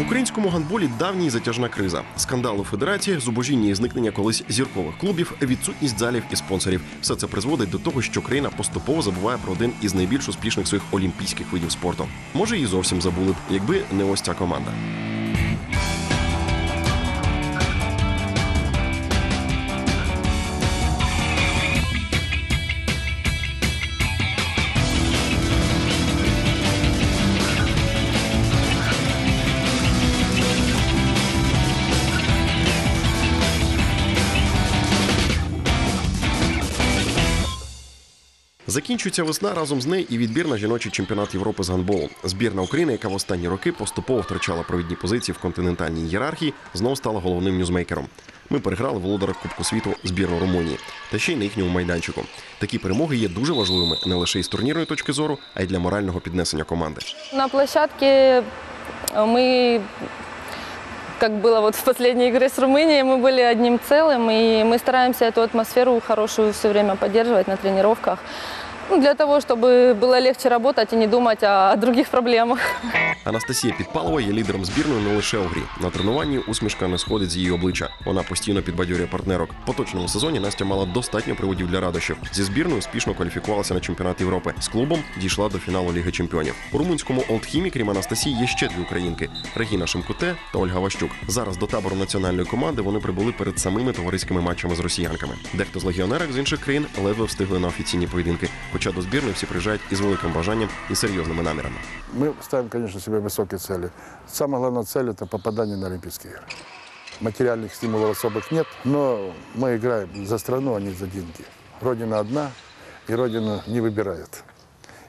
українському гандболі давній затяжна криза. Скандали у федерації, зубожіння і зникнення колись зіркових клубів, відсутність залів і спонсорів. Все це призводить до того, що країна поступово забуває про один із найбільш успішних своїх олімпійських видів спорту. Може, і зовсім забули б, якби не ось ця команда. Закінчується весна разом з нею і відбір на жіночий чемпіонат Європи з гандболу. Збірна України, яка в останні роки поступово втрачала провідні позиції в континентальній ієрархії, знову стала головним ньюзмейкером. Ми переграли володаря Кубку світу збірну Румунії та ще й на їхньому майданчику. Такі перемоги є дуже важливими не лише із турнірної точки зору, а й для морального піднесення команди. На площадке э, мы, как было вот в последней игре с Румынией, мы были одним целым, и мы стараемся эту атмосферу хорошую все время поддерживать на тренировках. Ну, для того, чтобы было легче работать и не думать о, о других проблемах. Анастасія Підпалова є лідером збірної не лише у грі. На тренуванні усмішка не сходить з її обличчя. Вона постійно підбадьорює партнерок. В поточному сезоні Настя мала достатньо приводів для радощів. Зі збірною успішно кваліфікувалася на чемпіонат Європи. З клубом дійшла до фіналу Ліги Чемпіонів. У румунському Олдхімі, крім Анастасії, є ще дві українки: Регіна Шимкуте та Ольга Ващук. Зараз до табору національної команди вони прибули перед самими товариськими матчами з росіянками. Дехто з легіонерок з інших країн ледве встигли на офіційні поєдинки. Хоча до збірної всі приїжджають із великим бажанням і серйозними намірами. Мы ставим, конечно, себе высокие цели. Самая главная цель – это попадание на Олимпийские игры. Материальных стимулов особых нет, но мы играем за страну, а не за деньги. Родина одна, и Родину не выбирает.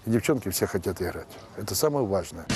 И девчонки все хотят играть. Это самое важное.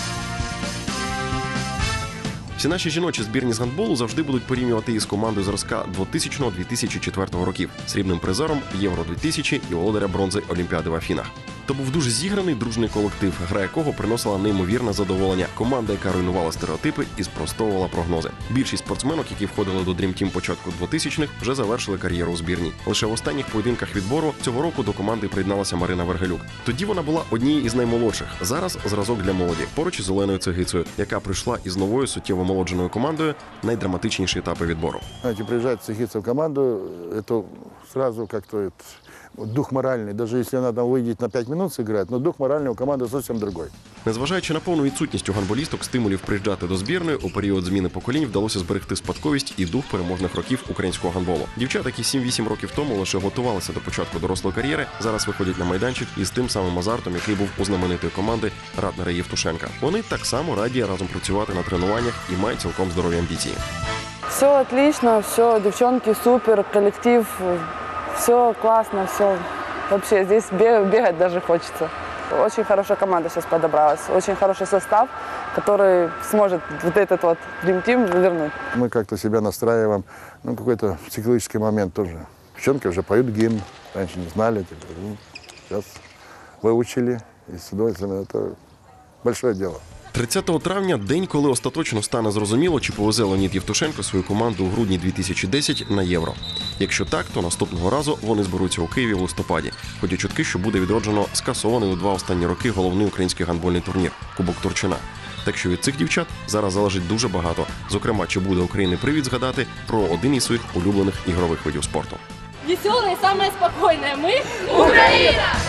Всі наші жіночі збірні з гандболу завжди будуть порівнювати із командою зразка 2000-2004 років, срібним призером Євро 2000 і володаря бронзи Олімпіади в Афінах. То був дуже зіграний дружний колектив, гра якого приносила неймовірне задоволення. Команда, яка руйнувала стереотипи і спростовувала прогнози. Більшість спортсменок, які входили до Dream Team початку 2000-х, вже завершили кар'єру у збірній. Лише в останніх поєдинках відбору цього року до команди приєдналася Марина Вергелюк. Тоді вона була однією із наймолодших. Зараз зразок для молоді, поруч із Оленою Цегицею, яка прийшла із новою суттєво молодженою командою найдраматичніші етапи відбору. Знаете, приезжать цехиться в команду, это сразу как-то это, вот дух моральный. Даже если она там выйдет на 5 минут сыграть, но дух моральный у команды совсем другой. Незважаючи на повну відсутність у гандболісток стимулів приїжджати до збірної, у період зміни поколінь вдалося зберегти спадковість і дух переможних років українського гандболу. Дівчата, які 7-8 років тому лише готувалися до початку дорослої кар'єри, зараз виходять на майданчик із тим самим азартом, який був у знаменитої команди Ратнера Євтушенка. Вони так само раді разом працювати на тренуваннях і мають цілком здорові амбіції. Все отлично, все, девчонки супер, коллектив, все классно, все. Вообще здесь бегать, даже хочется. Очень хорошая команда сейчас подобралась, очень хороший состав, который сможет вот этот вот Dream Team вернуть. Мы как-то себя настраиваем, ну, какой-то психологический момент тоже. Девчонки уже поют гимн, раньше не знали, теперь, ну, сейчас выучили, и с удовольствием это большое дело. 30 травня день, коли остаточно стане зрозуміло, чи повезе Леонід Євтушенко свою команду у грудні 2010 на євро. Якщо так, то наступного разу вони зберуться у Києві в листопаді. Ходять чутки, що буде відроджено скасований у два останні роки головний український гандбольний турнір Кубок Турчина. Так що від цих дівчат зараз залежить дуже багато. Зокрема, чи буде України привід згадати про один із своїх улюблених ігрових видів спорту. Веселая и самая спокойная. Мы Украина!